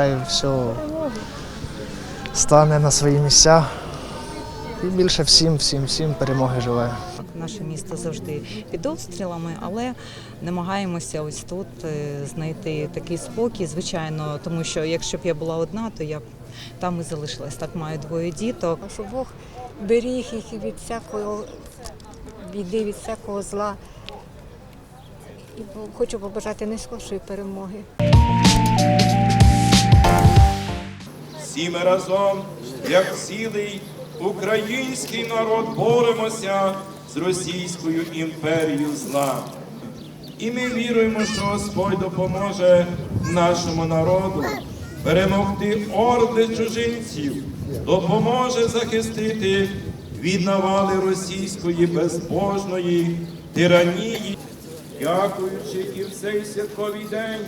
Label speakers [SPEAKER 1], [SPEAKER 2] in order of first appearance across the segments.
[SPEAKER 1] хай все стане на свої місця. І більше всім, всім, всім перемоги желаю.
[SPEAKER 2] Наше місто завжди під обстрілами, але намагаємося ось тут е, знайти такий спокій, звичайно, тому що якщо б я була одна, то я б там і залишилась. Так маю двоє діток.
[SPEAKER 3] щоб Бог беріг їх від всякого біди, від всякого зла. І хочу побажати найскоршої перемоги.
[SPEAKER 4] Всі ми разом, як цілий український народ, боремося з Російською імперією зла. І ми віруємо, що Господь допоможе нашому народу перемогти орди чужинців, допоможе захистити від навали російської безбожної тиранії. Дякуючи і в цей святковий день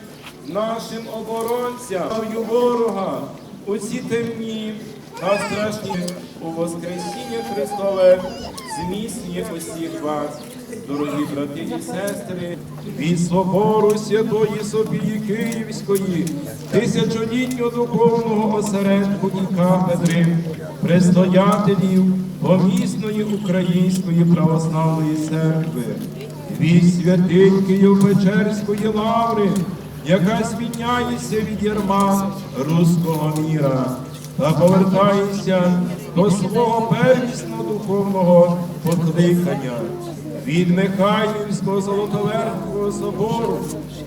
[SPEAKER 4] нашим оборонцям ворога у ці темні та страшні у Воскресіння Христове зміцнює усіх вас, дорогі брати і сестри, від собору Святої Софії Київської, тисячолітнього духовного осередку і кафедри, предстоятелів помісної Української православної церкви. Від святинь Києво-Печерської лаври, яка звільняється від ярма руського міра та повертається до свого первісного духовного покликання. Від Михайлівського Золотоверхового собору,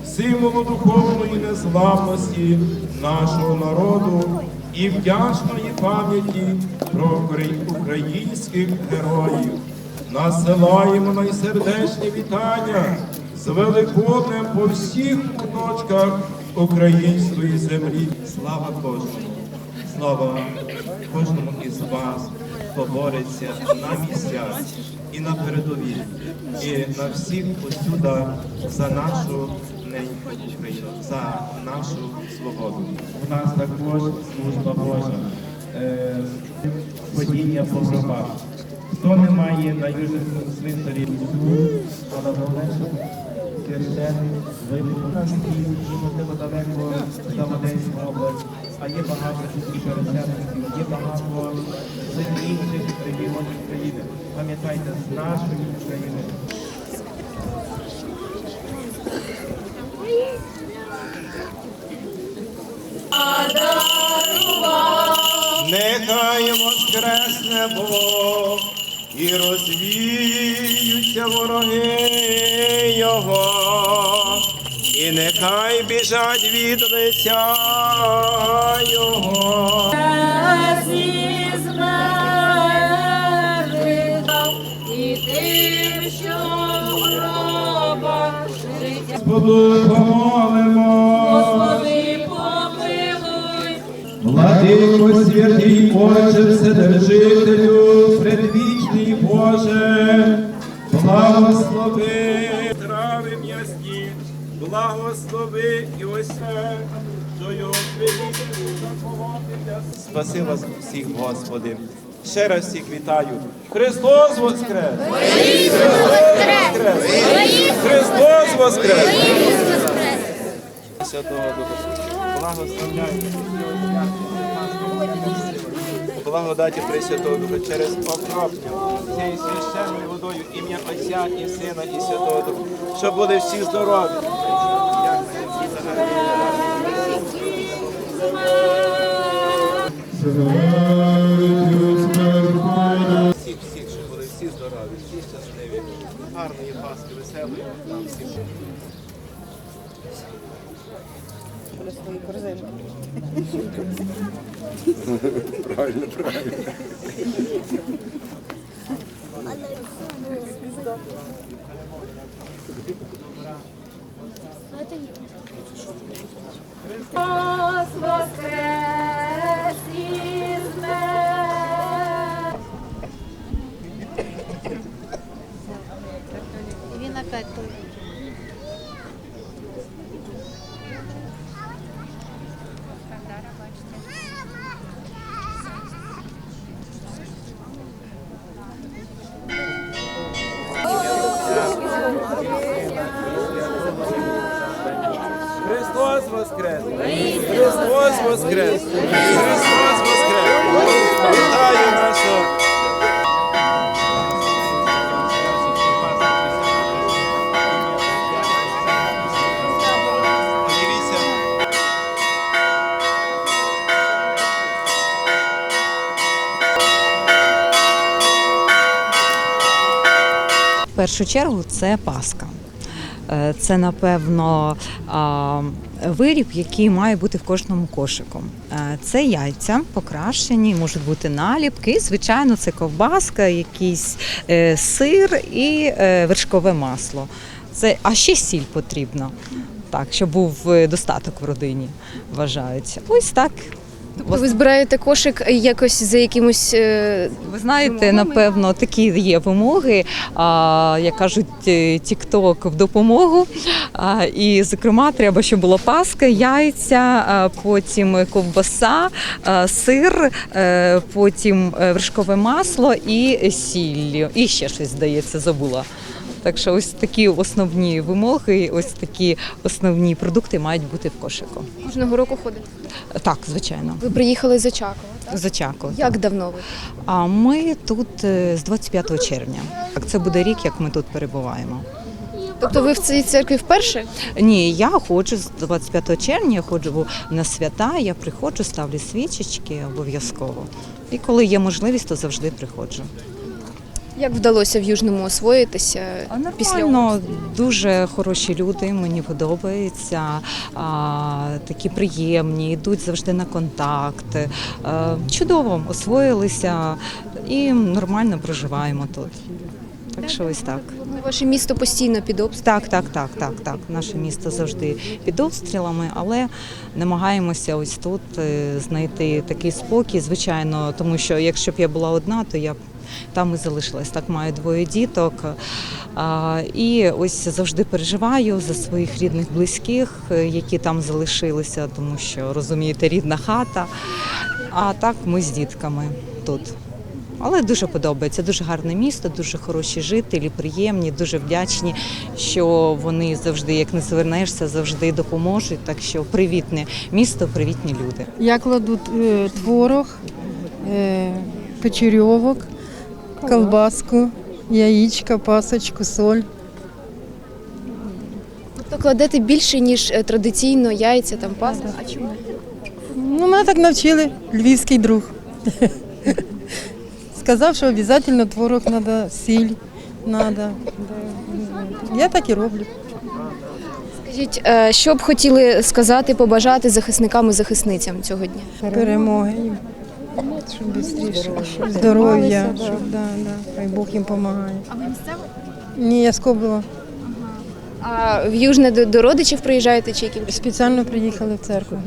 [SPEAKER 4] символу духовної незламності нашого народу і вдячної пам'яті про укра- українських героїв насилаємо найсердечні вітання з Великоднем по всіх куточках української землі.
[SPEAKER 5] Слава кожному, слава кожному із вас, хто бореться на місцях і на передовій, і на всіх посюдах за нашу неньку Україну, за нашу свободу.
[SPEAKER 4] У нас також служба Божа, е, ходіння по гробах. Хто не має на Южному цвинтарі але щоб священник і можливо далеко за Одеську область, а є багато і пересельників, є багато з інших регіонів країни. Пам'ятайте, з нашої України. Нехай воскресне Бог і розвіються вороги Його, і нехай біжать від лиця Його. Господу помолимо,
[SPEAKER 3] Господи, помилуй,
[SPEAKER 4] Владико святий Боже, Вседержителю, благослови і усе, що
[SPEAKER 5] Спаси вас всіх, Господи. Ще раз всіх вітаю.
[SPEAKER 4] Христос Воскрес! Христос Воскрес!
[SPEAKER 5] Святого Духа. Благословляю. Благодаті Пресвятого Духа через окроплення цією священною водою ім'я Отця і Сина і Святого Духа, щоб були всі здорові. Всіх, щоб були всі здорові, всі щасливі, гарної Пасхи, веселої нам всім.
[SPEAKER 3] Христос Воскрес!
[SPEAKER 4] Христос
[SPEAKER 6] Воскрес! Христос Воскрес! Вітаю нашого!
[SPEAKER 2] В першу чергу це паска. Е, Це, напевно, виріб, який має бути в кожному кошику. Е, Це яйця покрашені, можуть бути наліпки. Звичайно, це ковбаска, якийсь е, сир і е, вершкове масло. Це, а ще сіль потрібна, так, щоб був достаток в родині, вважається. Ось так.
[SPEAKER 7] Тобто ви збираєте кошик якось за якимось е,
[SPEAKER 2] Ви знаєте,
[SPEAKER 7] Вимогами?
[SPEAKER 2] напевно, такі є вимоги, а, як кажуть, TikTok в допомогу. А, і, зокрема, треба, щоб була паска, яйця, а, потім ковбаса, а, сир, е, потім е, вершкове масло і сіль. І ще щось, здається, забула. Так що ось такі основні вимоги, ось такі основні продукти мають бути в кошику.
[SPEAKER 7] кожного року ходите?
[SPEAKER 2] Так, звичайно,
[SPEAKER 7] Ви приїхали з Очакова. так?
[SPEAKER 2] за чаку.
[SPEAKER 7] Як давно ви?
[SPEAKER 2] А ми тут е, з 25 червня. Так, це буде рік, як ми тут перебуваємо.
[SPEAKER 7] Тобто ви в цій церкві вперше?
[SPEAKER 2] Ні, я ходжу з 25 червня, я ходжу на свята, я приходжу, ставлю свічечки обов'язково. І коли є можливість, то завжди приходжу.
[SPEAKER 7] Як вдалося в Южному освоїтися
[SPEAKER 2] А
[SPEAKER 7] після
[SPEAKER 2] дуже хороші люди, мені подобається, а, такі приємні, йдуть завжди на контакт. Е, чудово освоїлися і нормально проживаємо тут. Так що ось так.
[SPEAKER 7] ваше місто постійно під обстрілом?
[SPEAKER 2] Так, так, так, так, так. Наше місто завжди під обстрілами, але намагаємося ось тут е, знайти такий спокій, звичайно, тому що якщо б я була одна, то я б там і залишилась. Так маю двоє діток. І ось завжди переживаю за своїх рідних близьких, е, які там залишилися, тому що розумієте, рідна хата. А так ми з дітками тут. Але дуже подобається. Дуже гарне місто, дуже хороші жителі, приємні, дуже вдячні, що вони завжди, як не звернешся, завжди допоможуть. Так що привітне місто, привітні люди.
[SPEAKER 8] Я кладу е, творог, е, печерьовок, колбаску, яєчка, пасочку, соль.
[SPEAKER 7] Тобто кладете більше, ніж е, традиційно яйця, там паста? А чому?
[SPEAKER 8] Ну, мене так навчили, львівський друг. Сказав, що обов'язково творог треба, сіль треба. Я так і роблю.
[SPEAKER 7] Скажіть, е, що б хотіли сказати, побажати захисникам і захисницям цього дня?
[SPEAKER 8] Перемоги. Щоб швидше. Здоров'я, щоб да, да. Хай Бог їм допомагає.
[SPEAKER 7] А ви місцева?
[SPEAKER 8] Ні, я з.
[SPEAKER 7] А в Южне до, до родичів приїжджаєте чи яким?
[SPEAKER 8] Спеціально приїхали в церкву.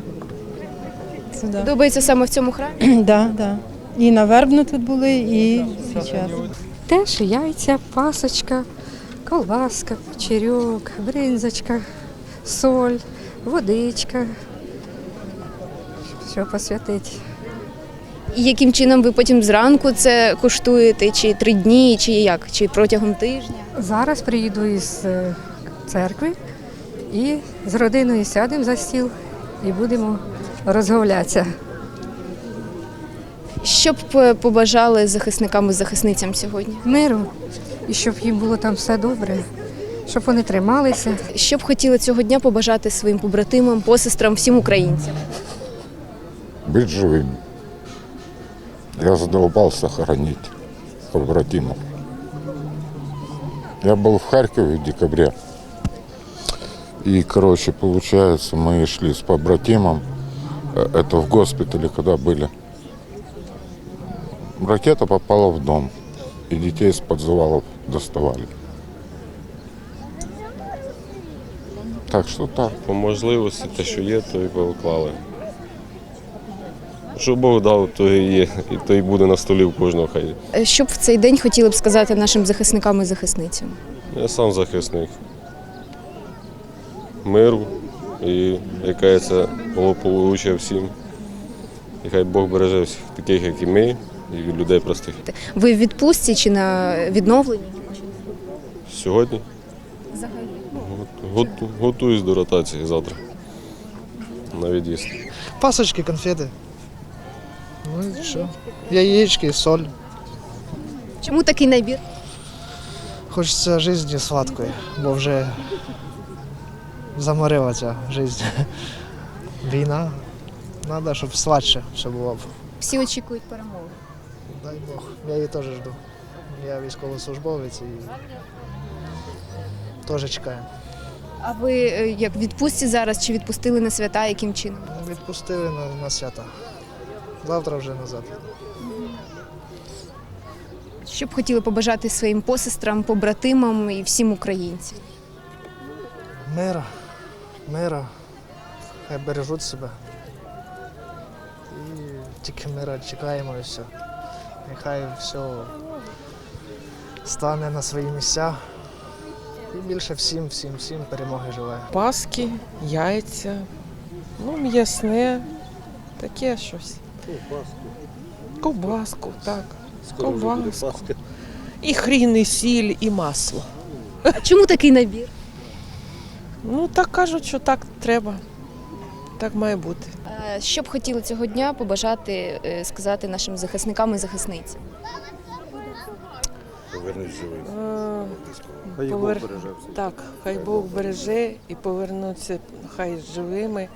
[SPEAKER 8] Сюди.
[SPEAKER 7] Подобається саме в цьому храмі?
[SPEAKER 8] Да, да. І на вербну тут були, і зараз.
[SPEAKER 9] Теж яйця, пасочка, колбаска, печерьок, бринзочка, соль, водичка. Що посвятить.
[SPEAKER 7] І яким чином ви потім зранку це куштуєте, чи три дні, чи як, чи протягом тижня?
[SPEAKER 9] Зараз приїду із е, церкви і з родиною сядемо за стіл і будемо розмовлятися.
[SPEAKER 7] Що б е, побажали захисникам і захисницям сьогодні?
[SPEAKER 9] Миру, і щоб їм було там все добре, щоб вони трималися.
[SPEAKER 7] Що б хотіли цього дня побажати своїм побратимам, посестрам, всім українцям?
[SPEAKER 10] быть живым. Я задолбался хоронить побратимов. Я был в Харькове в декабре. И, короче, получается, мы шли с побратимом. э, Это в госпитале, когда были. Ракета попала в дом. И детей из подзывалов доставали. Так что так.
[SPEAKER 11] по можливості те, що є, то і поклали. Що Бог дав, то і є, і то і буде на столі у кожного хай.
[SPEAKER 7] Е, Що б в цей день хотіли б сказати нашим захисникам і захисницям?
[SPEAKER 11] Я сам захисник. Миру і яке це благополуччя всім. І хай Бог береже всіх таких, як і ми, і людей простих.
[SPEAKER 7] Ви в відпустці чи на відновленні?
[SPEAKER 11] Сьогодні
[SPEAKER 7] Взагалі.
[SPEAKER 11] гот- гот- готуюсь до ротації завтра. на від'їзд.
[SPEAKER 1] Пасочки, конфети. Ну і що? Яєчки, соль.
[SPEAKER 7] Чому такий набір?
[SPEAKER 1] Хочеться житті сладкої, бо вже заморила ця життя. Війна. Треба, щоб сладше все було. б.
[SPEAKER 7] Всі очікують перемоги.
[SPEAKER 1] Дай Бог. Я її теж жду. Я військовослужбовець і теж чекаю.
[SPEAKER 7] А ви е, як відпустці зараз чи відпустили на свята, яким чином?
[SPEAKER 1] Відпустили на, на свята. Завтра вже назад.
[SPEAKER 7] Що б хотіли побажати своїм посестрам, побратимам і всім українцям?
[SPEAKER 1] Мира, мира. Хай бережуть себе. І тільки мира чекаємо і все. Нехай все стане на свої місця. І більше всім, всім, всім перемоги желаю.
[SPEAKER 12] Паски, яйця, ну, м'ясне, таке щось. Ковбаску, так. Ковбаску. І хрін, і сіль, і масло.
[SPEAKER 7] А чому такий набір?
[SPEAKER 12] Ну, так кажуть, що так треба. Так має бути.
[SPEAKER 7] Е, Що б хотіли цього дня побажати, е, сказати нашим захисникам і захисницям?
[SPEAKER 6] Повернись живий.
[SPEAKER 12] Е, повер-
[SPEAKER 6] Бог береже всіх.
[SPEAKER 12] Так, хай Бог береже і повернуться хай живими.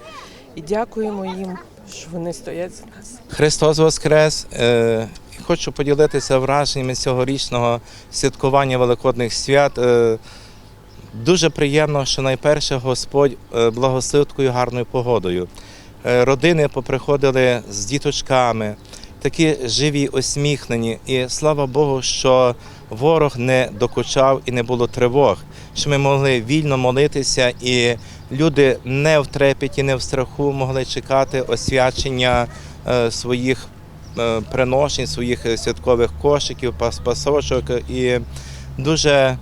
[SPEAKER 12] І дякуємо їм, що вони стоять за нас.
[SPEAKER 4] Христос Воскрес! Е, Хочу поділитися враженнями цьогорічного святкування Великодних свят. Е, Дуже приємно, що найперше Господь е, благословив такою гарною погодою. Родини поприходили з діточками, такі живі, осміхнені. І слава Богу, що ворог не докучав і не було тривог, що ми могли вільно молитися, і люди не в трепеті, не в страху могли чекати освячення е, своїх е, приношень, своїх святкових кошиків, пас- пасочок. І дуже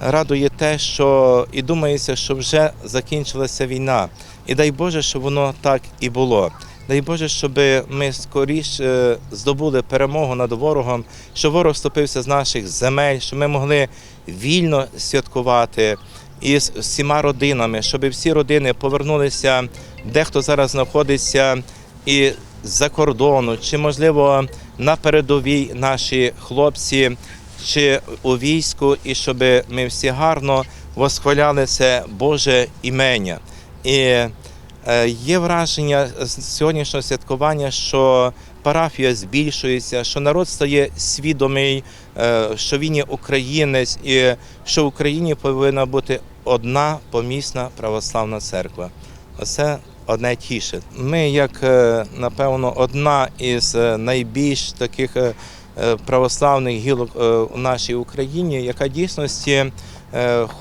[SPEAKER 4] радує те, що і думається, що вже закінчилася війна. І дай Боже, щоб воно так і було. Дай Боже, щоб ми скоріше здобули перемогу над ворогом, щоб ворог вступився з наших земель, щоб ми могли вільно святкувати із всіма родинами, щоб всі родини повернулися, дехто зараз знаходиться і з-за кордону, чи можливо на передовій наші хлопці, чи у війську, і щоб ми всі гарно восхваляли це Боже імення. І е, є враження з сьогоднішнього святкування, що парафія збільшується, що народ стає свідомий, що він є українець, і що в Україні повинна бути одна помісна православна церква. Оце одне тіше. Ми, як е, напевно, одна із е, найбільш таких е, е, православних гілок е, у нашій Україні, яка дійсності е,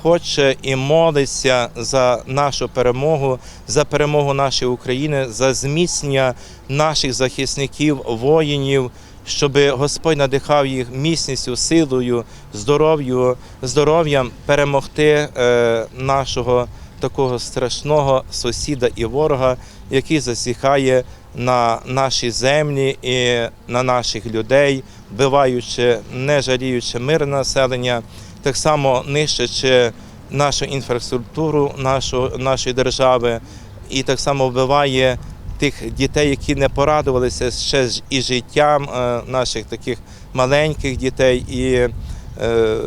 [SPEAKER 4] хоче і молиться за нашу перемогу, за перемогу нашої України, за зміцнення наших захисників, воїнів. Щоб Господь надихав їх міцністю, силою, здоров'ю, здоров'ям перемогти е, нашого такого страшного сусіда і ворога, який засіхає на наші землі і на наших людей, вбиваючи, не жаліючи мирне населення, так само нищачи нашу інфраструктуру нашу, нашої держави, і так само вбиває тих дітей, які не порадувалися ще і життям е, наших таких маленьких дітей. І е,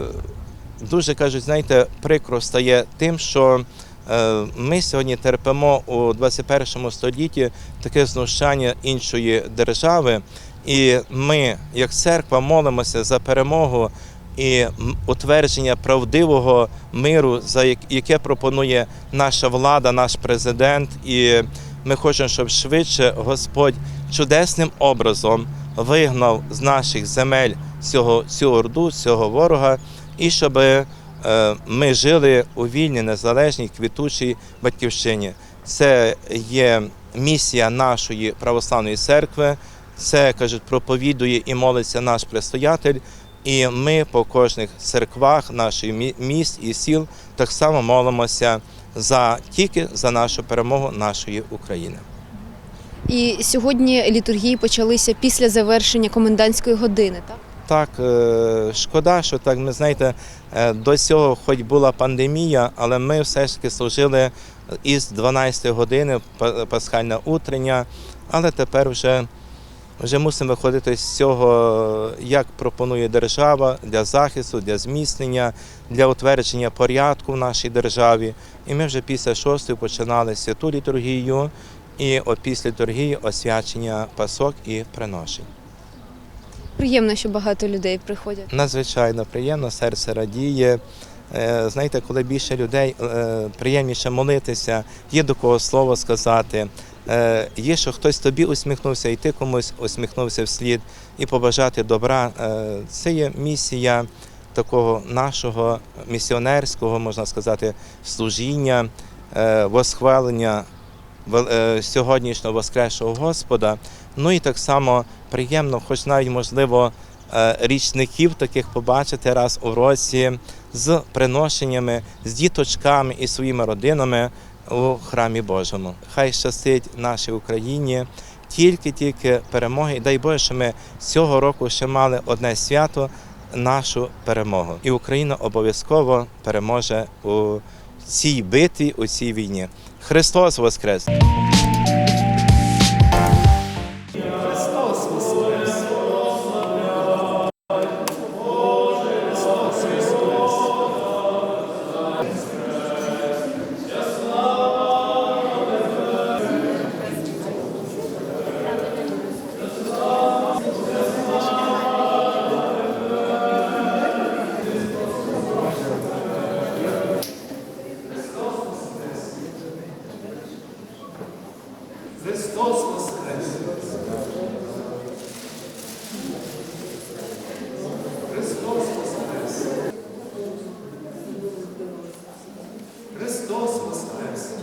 [SPEAKER 4] дуже кажуть, знаєте, прикро стає тим, що е, ми сьогодні терпимо у 21 столітті таке знущання іншої держави, і ми, як церква, молимося за перемогу і утвердження правдивого миру, за яке пропонує наша влада, наш президент. І ми хочемо, щоб швидше Господь чудесним образом вигнав з наших земель цього, цю орду, цього ворога, і щоб е, ми жили у вільній, незалежній, квітучій батьківщині. Це є місія нашої православної церкви. Це кажуть, проповідує і молиться наш предстоятель. І ми по кожних церквах наших міст і сіл так само молимося за тільки за нашу перемогу нашої України.
[SPEAKER 7] І сьогодні літургії почалися після завершення комендантської години, так?
[SPEAKER 4] так, е, шкода, що так, ми знаєте, е, до цього хоч була пандемія, але ми все ж таки служили із 12 години па- пасхальна утрення, але тепер вже, вже мусимо виходити з цього, як пропонує держава для захисту, для зміцнення, для утвердження порядку в нашій державі. І ми вже після шостої починали святу літургію і після літургії освячення пасок і приношень.
[SPEAKER 7] Приємно, що багато людей приходять.
[SPEAKER 4] Надзвичайно приємно, серце радіє. Е, Знаєте, коли більше людей, е, приємніше молитися, є до кого слово сказати. Е, Є, що хтось тобі усміхнувся, і ти комусь усміхнувся вслід, і побажати добра. Це є місія такого нашого місіонерського, можна сказати, служіння, восхвалення сьогоднішнього Воскресшого Господа. Ну і так само приємно, хоч навіть можливо річників таких побачити раз у році з приношеннями, з діточками і своїми родинами у храмі Божому. Хай щастить нашій Україні. Тільки-тільки перемоги. І дай Боже, що ми цього року ще мали одне свято, нашу перемогу. І Україна обов'язково переможе у цій битві, у цій війні. Христос Воскрес!
[SPEAKER 6] Христос Воскрес! Христос Воскрес! Христос Воскрес!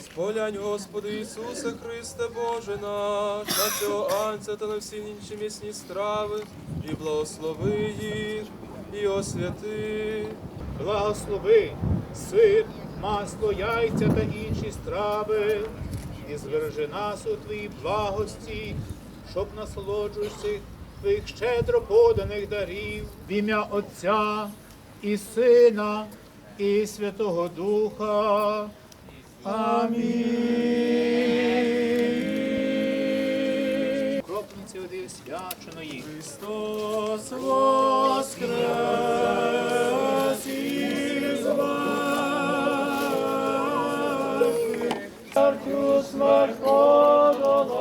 [SPEAKER 13] Сполянь, Господи Ісусе Христе, Боже наш, на цього анця та на всі інші місні страви, і благослови їх, і освяти.
[SPEAKER 14] Благослови сир, масло, яйця та інші страви, і звержи нас у твоїй благості, щоб насолоджуючись твоїх щедро поданих дарів, в ім'я Отця і Сина, і Святого Духа. Амінь. Кропниці води свяченої. Христос воскрес мертвих. Смертю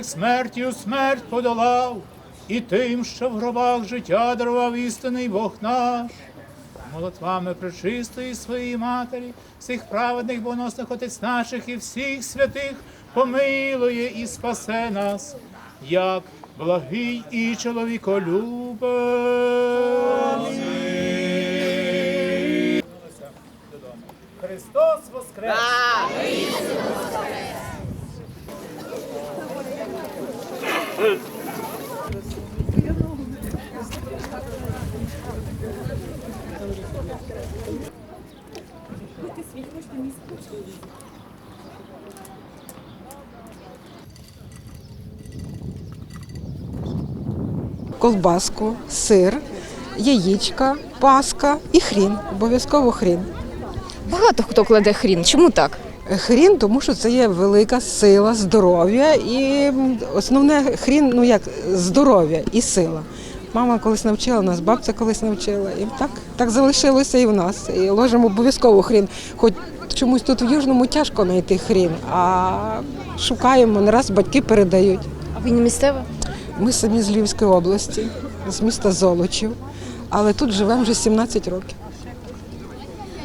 [SPEAKER 14] із мертвих, смертю смерть подолав, і тим, що в гробах життя дарував істинний Бог наш. Молитвами пречистої своєї матері, всіх праведних боносних отець наших і всіх святих помилує і спасе нас, як благий і чоловіколюбець. Христос воскрес!
[SPEAKER 15] Колбаску, сир, яєчка, паска і хрін. Обов'язково хрін.
[SPEAKER 7] Багато хто кладе хрін. Чому так?
[SPEAKER 15] Хрін, тому що це є велика сила, здоров'я і основне хрін, ну як здоров'я і сила. Мама колись навчила нас, бабця колись навчила. І так, так залишилося і в нас. І ложимо обов'язково хрін. Хоч чомусь тут в Южному тяжко знайти хрін, а шукаємо, не раз батьки передають.
[SPEAKER 7] А ви не місцева?
[SPEAKER 15] Ми самі з Львівської області, з міста Золочів, але тут живемо вже 17 років.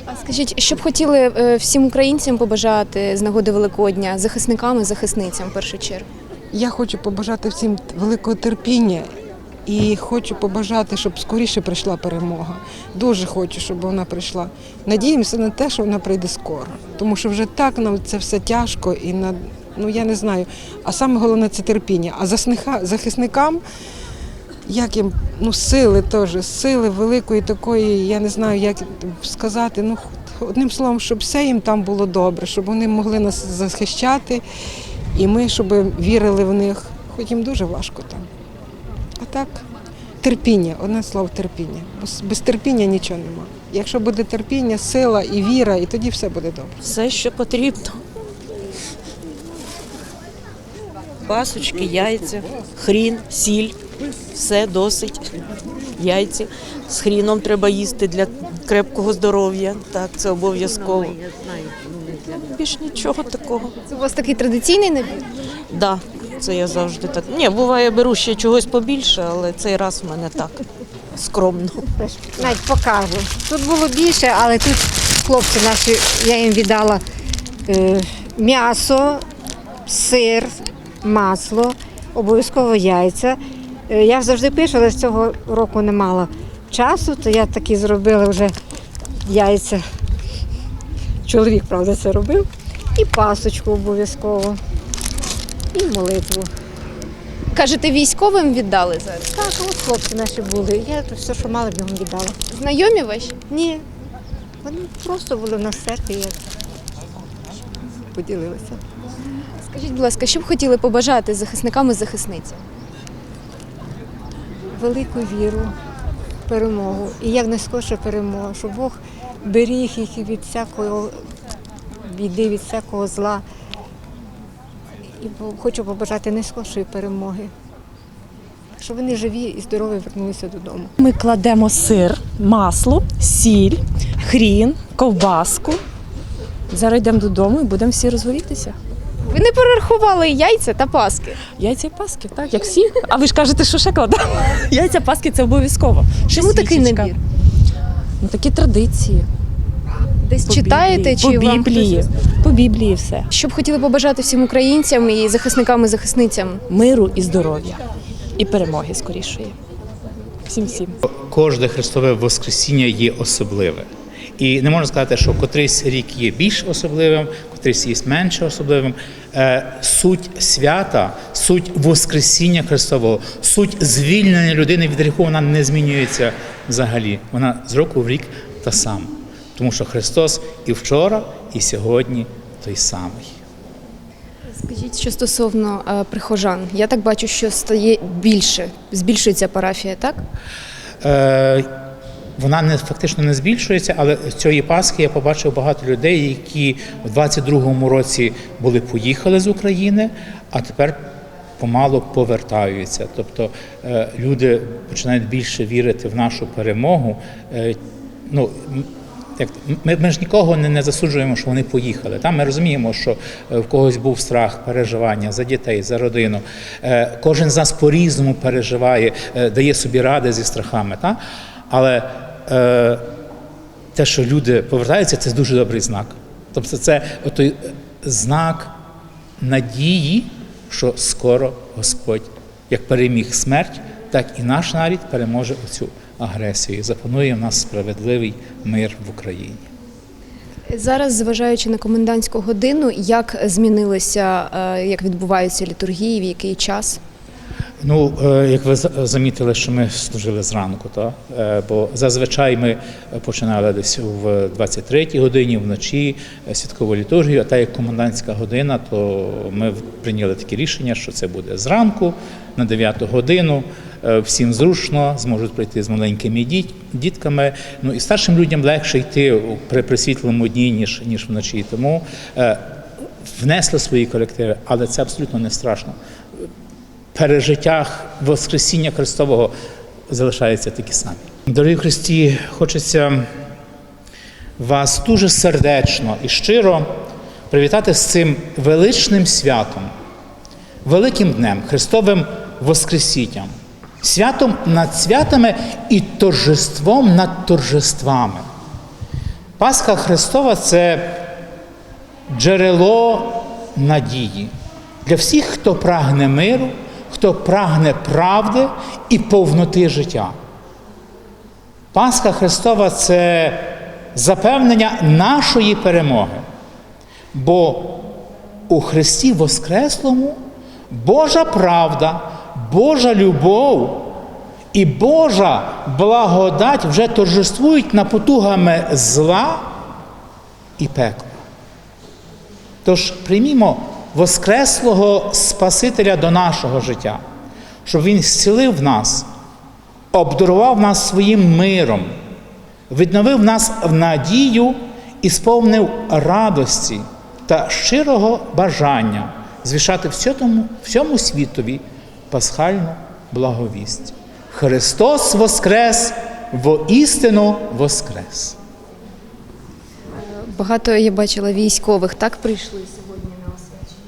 [SPEAKER 7] А скажіть, що б хотіли е, всім українцям побажати з нагоди Великодня, захисникам і захисницям в першу чергу?
[SPEAKER 15] Я хочу побажати всім великого терпіння і хочу побажати, щоб скоріше прийшла перемога. Дуже хочу, щоб вона прийшла. Надіємося на те, що вона прийде скоро, тому що вже так нам це все тяжко і на ну я не знаю. А саме головне це терпіння. А захисникам. Як їм ну сили теж, сили великої такої, я не знаю, як сказати. Ну одним словом, щоб все їм там було добре, щоб вони могли нас захищати, і ми, щоб вірили в них. Хоч їм дуже важко там. Так, терпіння, одне слово терпіння. Без терпіння нічого нема. Якщо буде терпіння, сила і віра, і тоді все буде добре.
[SPEAKER 16] Все, що потрібно. Пасочки, яйця, хрін, сіль, все досить. Яйці з хріном треба їсти для крепкого здоров'я. Так, це обов'язково. Більш нічого такого.
[SPEAKER 7] Це у вас такий традиційний набір?
[SPEAKER 16] Да, це я завжди так. Ні, буває, беру ще чогось побільше, але цей раз в мене так скромно.
[SPEAKER 3] Навіть покажу. Тут було більше, але тут хлопці наші, я їм віддала е, м'ясо, сир, масло, обов'язково яйця. Е, я завжди пишу, але з цього року не мала часу, то я такі зробила вже яйця. Чоловік, правда, це робив. І пасочку обов'язково, і молитву.
[SPEAKER 7] Кажете, військовим віддали зараз?
[SPEAKER 3] Так, от хлопці наші були. Я все, що мала, бігом віддала.
[SPEAKER 7] Знайомі ваші?
[SPEAKER 3] Ні. Вони просто були на церкві, я поділилася.
[SPEAKER 7] Скажіть, будь ласка, що б хотіли побажати захисникам і захисницям?
[SPEAKER 3] Велику віру, перемогу. І як найскорше перемогу, щоб Бог беріг їх від всякої біди, від всякого зла. І хочу побажати найскоршої перемоги. Щоб вони живі і здорові вернулися додому.
[SPEAKER 17] Ми кладемо сир, масло, сіль, хрін, ковбаску. Зараз йдемо додому і будемо всі розгорітися.
[SPEAKER 7] Ви не перерахували яйця та паски.
[SPEAKER 17] Яйця і паски, так, як всі. А ви ж кажете, що ще кладемо? Яйця, паски це обов'язково.
[SPEAKER 7] Чому такий набір?
[SPEAKER 17] Ну, такі традиції.
[SPEAKER 7] Десь
[SPEAKER 17] По
[SPEAKER 7] читаєте
[SPEAKER 17] Біблії.
[SPEAKER 7] чи
[SPEAKER 17] По
[SPEAKER 7] вам
[SPEAKER 17] Біблії. По Біблії все.
[SPEAKER 7] Що б хотіли побажати всім українцям і захисникам і захисницям?
[SPEAKER 17] Миру і здоров'я. І перемоги скорішої. Всім всім.
[SPEAKER 18] Кожне Христове Воскресіння є особливе. І не можна сказати, що котрийсь рік є більш особливим, котрийсь є менше особливим. Е, Суть свята, суть Воскресіння Христового, суть звільнення людини від гріху, вона не змінюється взагалі. Вона з року в рік та сама. Тому що Христос і вчора, і сьогодні той самий.
[SPEAKER 7] Скажіть, що стосовно е, прихожан, я так бачу, що стає більше, збільшується парафія, так?
[SPEAKER 18] Е, вона не фактично не збільшується, але цієї Пасхи я побачив багато людей, які в 22-му році були поїхали з України, а тепер помало повертаються. Тобто е, люди починають більше вірити в нашу перемогу. Е, ну, як ми, ми ж нікого не, не засуджуємо, що вони поїхали. Там ми розуміємо, що е, в когось був страх, переживання за дітей, за родину. Е, Кожен з нас по-різному переживає, е, дає собі ради зі страхами. Та? Але те, що люди повертаються, це дуже добрий знак. Тобто, це той знак надії, що скоро Господь як переміг смерть, так і наш нарід переможе оцю агресію. Запанує в нас справедливий мир в Україні.
[SPEAKER 7] Зараз, зважаючи на комендантську годину, як змінилося, е, як відбуваються літургії, в який час?
[SPEAKER 18] Ну, е, як ви замітили, що ми служили зранку, та? Е, бо зазвичай ми починали десь в 23-й годині вночі святкову літургію, а та як комендантська година, то ми прийняли таке рішення, що це буде зранку на 9 годину. Е, всім зручно, зможуть прийти з маленькими дітками. Ну і старшим людям легше йти при, при світлому дні, ніж, ніж вночі. Тому е, внесли свої колективи, але це абсолютно не страшно. Пережиттях Воскресіння Христового залишаються такі самі. Дорогі Христі, хочеться вас дуже сердечно і щиро привітати з цим величним святом, великим днем, Христовим Воскресінням, святом над святами і торжеством над торжествами. Пасха Христова це джерело надії для всіх, хто прагне миру, хто прагне правди і повноти життя. Пасха Христова це запевнення нашої перемоги. Бо у Христі Воскреслому Божа правда, Божа любов і Божа благодать вже торжествують над потугами зла і пекла. Тож приймімо Воскреслого Спасителя до нашого життя, щоб Він зцілив нас, обдарував нас своїм миром, відновив нас в надію і сповнив радості та щирого бажання звішати всьому, всьому світові пасхальну благовість. Христос Воскрес, воістину Воскрес!
[SPEAKER 7] Багато я бачила військових, так прийшли сьогодні на освячення.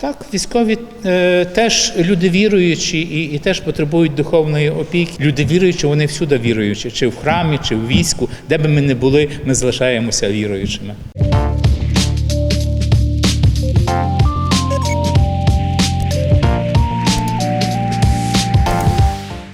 [SPEAKER 18] Так, військові е, теж люди віруючі і, і теж потребують духовної опіки. Люди віруючі, вони всюди віруючі, чи в храмі, чи в війську, де би ми не були, ми залишаємося віруючими.